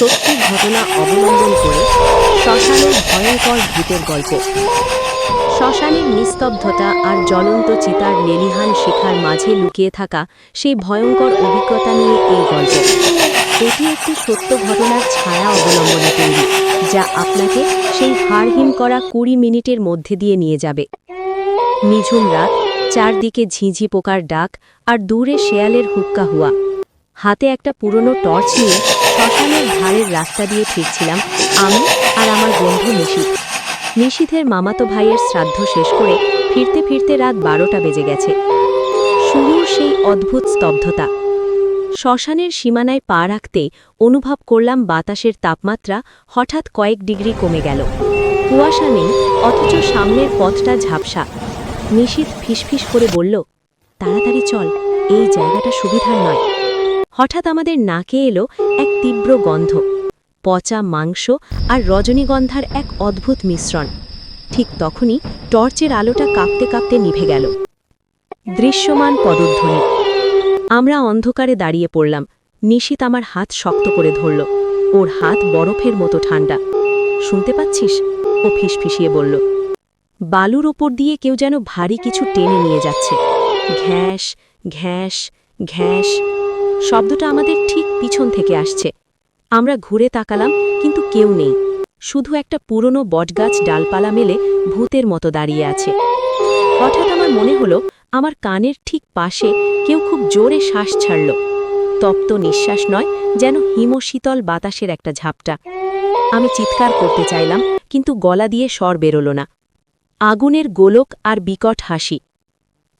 সত্যি ঘটনা অবলম্বন করে শ্মশানের ভয়ঙ্কর ভূতের গল্প। শ্মশানের নিস্তব্ধতা আর জ্বলন্ত চিতার লেলিহান শিখার মাঝে লুকিয়ে থাকা সেই ভয়ঙ্কর অভিজ্ঞতা নিয়ে এই গল্প। এটি একটি সত্য ঘটনার ছায়া অবলম্বনে তৈরি, যা আপনাকে সেই হাড়হিম করা কুড়ি মিনিটের মধ্যে দিয়ে নিয়ে যাবে। নিঝুম রাত, চারদিকে ঝিঝি পোকার ডাক আর দূরে শেয়ালের হুক্কা হুয়া। হাতে একটা পুরনো টর্চ নিয়ে শ্মশানের ধারের রাস্তা দিয়ে ফিরছিলাম আমি আর আমার বন্ধু নিশীথ নিশীথের মামাতো ভাইয়ের শ্রাদ্ধ শেষ করে ফিরতে ফিরতে রাত বারোটা বেজে গেছে। শুরুর সেই অদ্ভুত স্তব্ধতা। শ্মশানের সীমানায় পা রাখতে অনুভব করলাম বাতাসের তাপমাত্রা হঠাৎ কয়েক ডিগ্রি কমে গেল। কুয়াশা নেই, অথচ সামনের পথটা ঝাপসা। নিশীথ ফিসফিস করে বলল, তাড়াতাড়ি চল, এই জায়গাটা সুবিধার নয়। হঠাৎ আমাদের নাকে এলো এক তীব্র গন্ধ, পচা মাংস আর রজনীগন্ধার এক অদ্ভুত মিশ্রণ। ঠিক তখনই টর্চের আলোটা কাঁপতে কাঁপতে নিভে গেল। দৃশ্যমান পদধ্বনি। আমরা অন্ধকারে দাঁড়িয়ে পড়লাম। নিশীত আমার হাত শক্ত করে ধরল। ওর হাত বরফের মতো ঠান্ডা। শুনতে পাচ্ছিস? ও ফিসফিসিয়ে বলল। বালুর ওপর দিয়ে কেউ যেন ভারী কিছু টেনে নিয়ে যাচ্ছে। ঘ্যাস ঘ্যাস ঘ্যাস। শব্দটা আমাদের ঠিক পিছন থেকে আসছে। আমরা ঘুরে তাকালাম, কিন্তু কেউ নেই। শুধু একটা পুরনো বটগাছ ডালপালা মেলে ভূতের মতো দাঁড়িয়ে আছে। হঠাৎ আমার মনে হলো, আমার কানের ঠিক পাশে কেউ খুব জোরে শ্বাস ছাড়ল। তপ্ত নিঃশ্বাস নয়, যেন হিমশীতল বাতাসের একটা ঝাপটা। আমি চিৎকার করতে চাইলাম, কিন্তু গলা দিয়ে স্বর বেরোল না। আগুনের গোলক আর বিকট হাসি।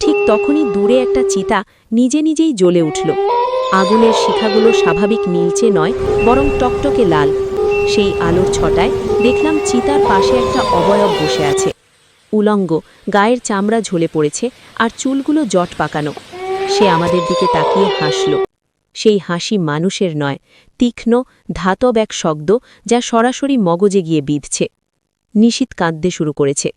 ঠিক তখনই দূরে একটা চিতা নিজে নিজেই জ্বলে উঠল। আগুনের শিখাগুলো স্বাভাবিক নীলচে নয়, বরং টকটকে লাল। সেই আলোর ছটায় দেখলাম চিতার পাশে একটা অবয়ব বসে আছে। উলঙ্গ, গায়ের চামড়া ঝলে পড়েছে আর চুলগুলো জট পাকানো। সে আমাদের দিকে তাকিয়ে হাসল। সেই হাসি মানুষের নয়, তীক্ষ্ণ, ধাতব এক শব্দ যা সরাসরি মগজে গিয়ে বিঁধছে। নিশীত কাঁদতে শুরু করেছে।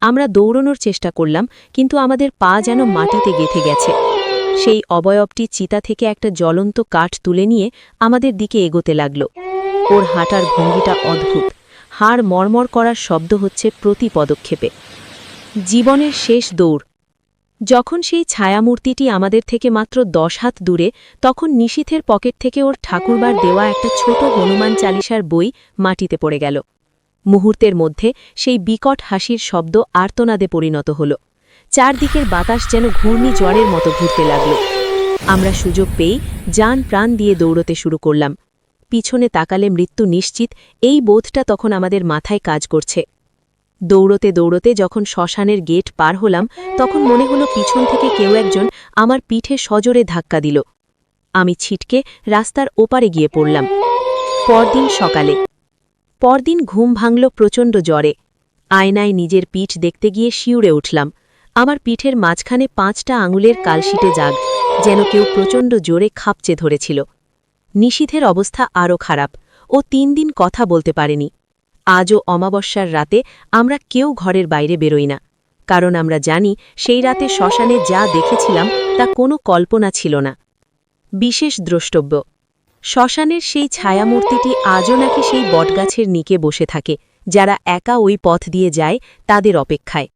আমরা দৌড়নোর চেষ্টা করলাম, কিন্তু আমাদের পা যেন মাটিতে গেথে গেছে। সেই অবয়বটি চিতা থেকে একটা জ্বলন্ত কাঠ তুলে নিয়ে আমাদের দিকে এগোতে লাগল। ওর হাঁটার ভঙ্গিটা অদ্ভুত। হাড় মরমর করার শব্দ হচ্ছে প্রতি পদক্ষেপে। জীবনের শেষ দৌড়। যখন সেই ছায়ামূর্তিটি আমাদের থেকে মাত্র দশ হাত দূরে, তখন নিশীথের পকেট থেকে ওর ঠাকুরবার দেওয়া একটা ছোট হনুমান চালিসার বই মাটিতে পড়ে গেল। মুহূর্তের মধ্যে সেই বিকট হাসির শব্দ আর্তনাদে পরিণত হল। চারদিকের বাতাস যেন ঘূর্ণি জ্বরের মতো ঘুরতে লাগল। আমরা সুযোগ পেয়ে যান প্রাণ দিয়ে দৌড়তে শুরু করলাম। পিছনে তাকালে মৃত্যু নিশ্চিত, এই বোধটা তখন আমাদের মাথায় কাজ করছে। দৌড়তে দৌড়তে যখন শ্মশানের গেট পার হলাম, তখন মনে হলো পিছন থেকে কেউ একজন আমার পিঠে সজোরে ধাক্কা দিল। আমি ছিটকে রাস্তার ওপারে গিয়ে পড়লাম। পরদিন সকালে। পরদিন ঘুম ভাঙল প্রচণ্ড জ্বরে। আয়নায় নিজের পিঠ দেখতে গিয়ে শিউরে উঠলাম। আমার পিঠের মাঝখানে পাঁচটা আঙুলের কালশিটে জাগ, যেন কেউ প্রচণ্ড জোরে খাপচে ধরেছিল। নিশীথের অবস্থা আরও খারাপ, ও তিন দিন কথা বলতে পারেনি। আজও অমাবস্যার রাতে আমরা কেউ ঘরের বাইরে বেরোই না, কারণ আমরা জানি সেই রাতে শ্মশানে যা দেখেছিলাম তা কোনো কল্পনা ছিল না। বিশেষ দ্রষ্টব্য, শ্মশানের সেই ছায়ামূর্তিটি আজও নাকি সেই বটগাছের নিকে বসে থাকে, যারা একা ওই পথ দিয়ে যায় তাদের অপেক্ষায়।